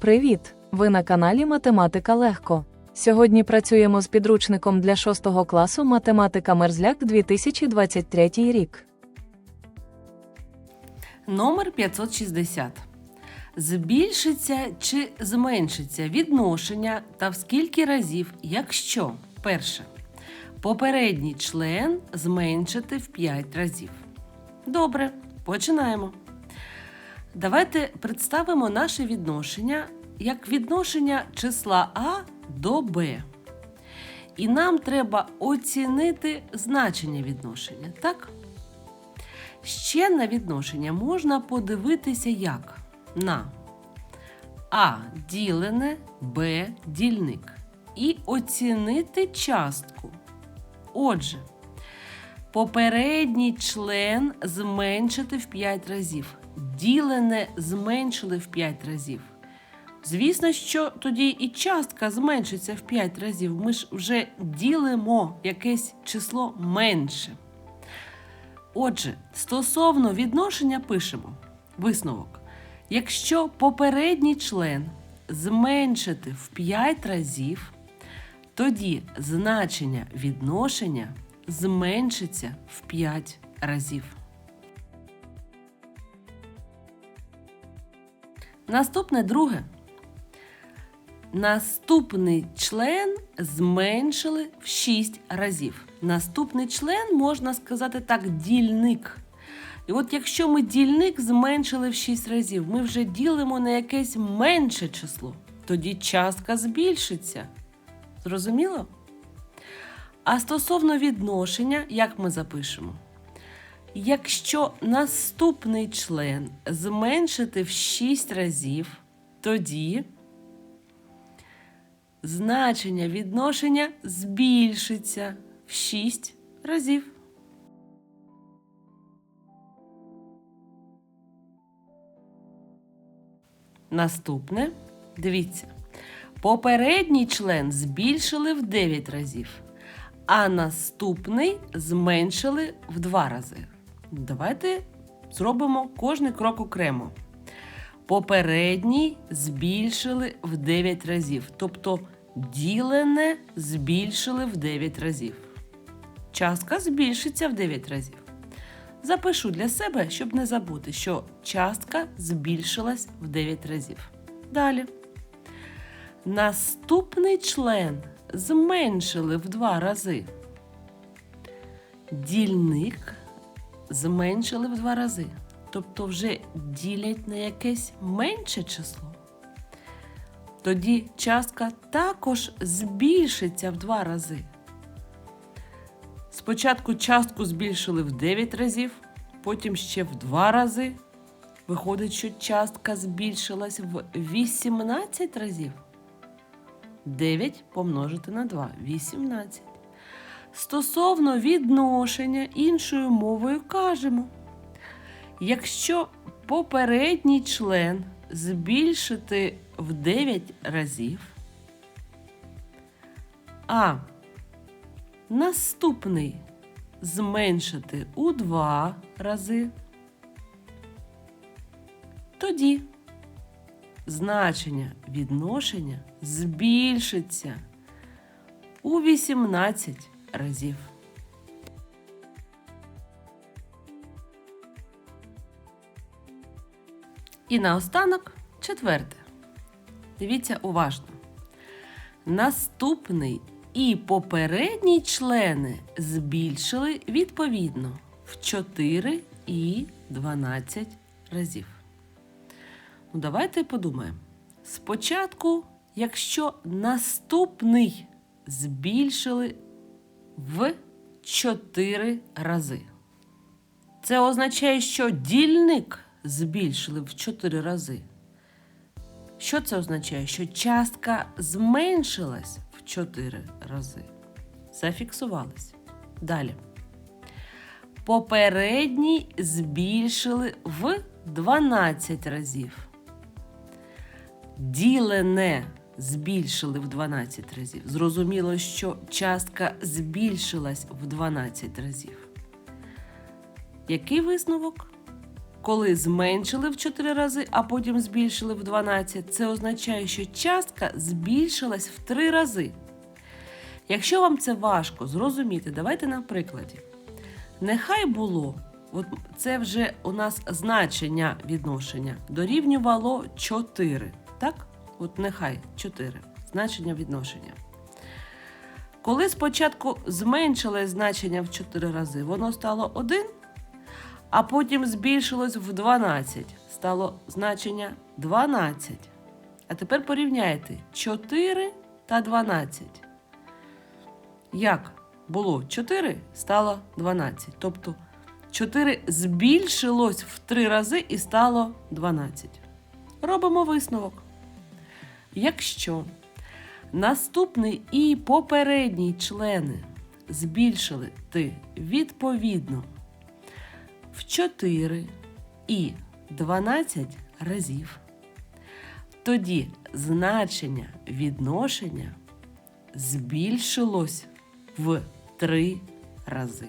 Привіт! Ви на каналі Математика Легко. Сьогодні працюємо з підручником для 6 класу Математика Мерзляк 2023 рік. Номер 560. Збільшиться чи зменшиться відношення та в скільки разів, якщо перше. Попередній член зменшити в 5 разів. Добре, починаємо. Давайте представимо наше відношення як відношення числа А до Б. І нам треба оцінити значення відношення, так? Ще на відношення можна подивитися як на А ділене, Б дільник. І оцінити частку. Отже, попередній член зменшити в 5 разів. Ділене зменшили в 5 разів. Звісно, що тоді і частка зменшиться в 5 разів. Ми ж вже ділимо якесь число менше. Отже, стосовно відношення пишемо висновок. Якщо попередній член зменшити в 5 разів, тоді значення відношення зменшиться в 5 разів. Наступне друге. Наступний член зменшили в 6 разів. Наступний член, можна сказати так, дільник. І от якщо ми дільник зменшили в 6 разів, ми вже ділимо на якесь менше число, тоді частка збільшиться. Зрозуміло? А стосовно відношення, як ми запишемо? Якщо наступний член зменшити в 6 разів, тоді значення відношення збільшиться в 6 разів. Наступне, дивіться, попередній член збільшили в 9 разів, а наступний зменшили в 2 рази. Давайте зробимо кожний крок окремо. Попередній збільшили в 9 разів, тобто ділене збільшили в 9 разів. Частка збільшиться в 9 разів. Запишу для себе, щоб не забути, що частка збільшилась в 9 разів. Далі. Наступний член зменшили в 2 рази. Дільник зменшили в 2 рази. Тобто вже ділять на якесь менше число. Тоді частка також збільшиться в 2 рази. Спочатку частку збільшили в 9 разів, потім ще в 2 рази. Виходить, що частка збільшилась в 18 разів. 9 помножити на 2 18. Стосовно відношення іншою мовою кажемо. Якщо попередній член збільшити в 9 разів, а наступний зменшити у 2 рази, тоді значення відношення збільшиться у 18 разів. І наостанок четверте. Дивіться уважно. Наступний і попередній члени збільшили відповідно в 4 і 12 разів. Ну, давайте подумаємо. Спочатку, якщо наступний збільшили в 4 рази, це означає, що дільник збільшили в 4 рази. Що це означає? Що частка зменшилась в 4 рази. Зафіксувались. Далі. Попередній збільшили в 12 разів. Ділене збільшили в 12 разів. Зрозуміло, що частка збільшилась в 12 разів. Який висновок? Коли зменшили в 4 рази, а потім збільшили в 12, це означає, що частка збільшилась в 3 рази. Якщо вам це важко зрозуміти, давайте на прикладі. Нехай було, от це вже у нас значення відношення, дорівнювало 4. Так? От нехай 4. Значення відношення. Коли спочатку зменшили значення в 4 рази, воно стало 1, а потім збільшилось в 12. Стало значення 12. А тепер порівняйте 4 та 12. Як було 4, стало 12. Тобто 4 збільшилось в 3 рази і стало 12. Робимо висновок. Якщо наступний і попередній члени збільшили ти відповідно в 4 і 12 разів, тоді значення відношення збільшилось в 3 рази.